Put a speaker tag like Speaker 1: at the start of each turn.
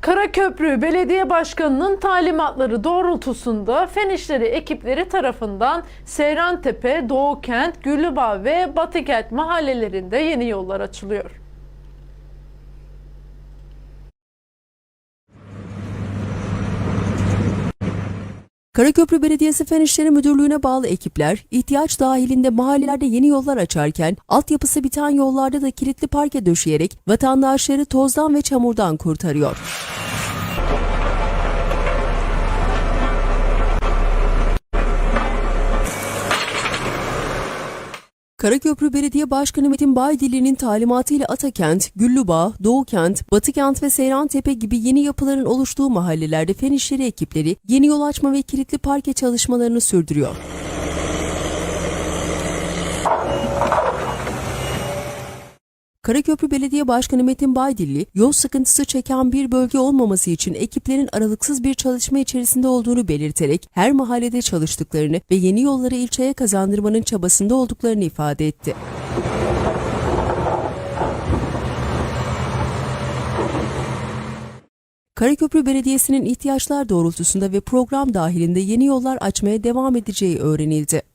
Speaker 1: Karaköprü Belediye Başkanı'nın talimatları doğrultusunda Fen İşleri ekipleri tarafından Seyrantepe, Doğukent, Gülübağ ve Batıkent mahallelerinde yeni yollar açılıyor.
Speaker 2: Karaköprü Belediyesi Fen İşleri Müdürlüğü'ne bağlı ekipler ihtiyaç dahilinde mahallelerde yeni yollar açarken altyapısı biten yollarda da kilitli parke döşeyerek vatandaşları tozdan ve çamurdan kurtarıyor. Karaköprü Belediye Başkanı Metin Baydili'nin talimatıyla Atakent, Güllübağ, Doğukent, Batıkent ve Seyrantepe gibi yeni yapıların oluştuğu mahallelerde fen işleri ekipleri yeni yol açma ve kilitli parke çalışmalarını sürdürüyor. Karaköprü Belediye Başkanı Metin Baydilli, yol sıkıntısı çeken bir bölge olmaması için ekiplerin aralıksız bir çalışma içerisinde olduğunu belirterek her mahallede çalıştıklarını ve yeni yolları ilçeye kazandırmanın çabasında olduklarını ifade etti. Karaköprü Belediyesi'nin ihtiyaçlar doğrultusunda ve program dahilinde yeni yollar açmaya devam edeceği öğrenildi.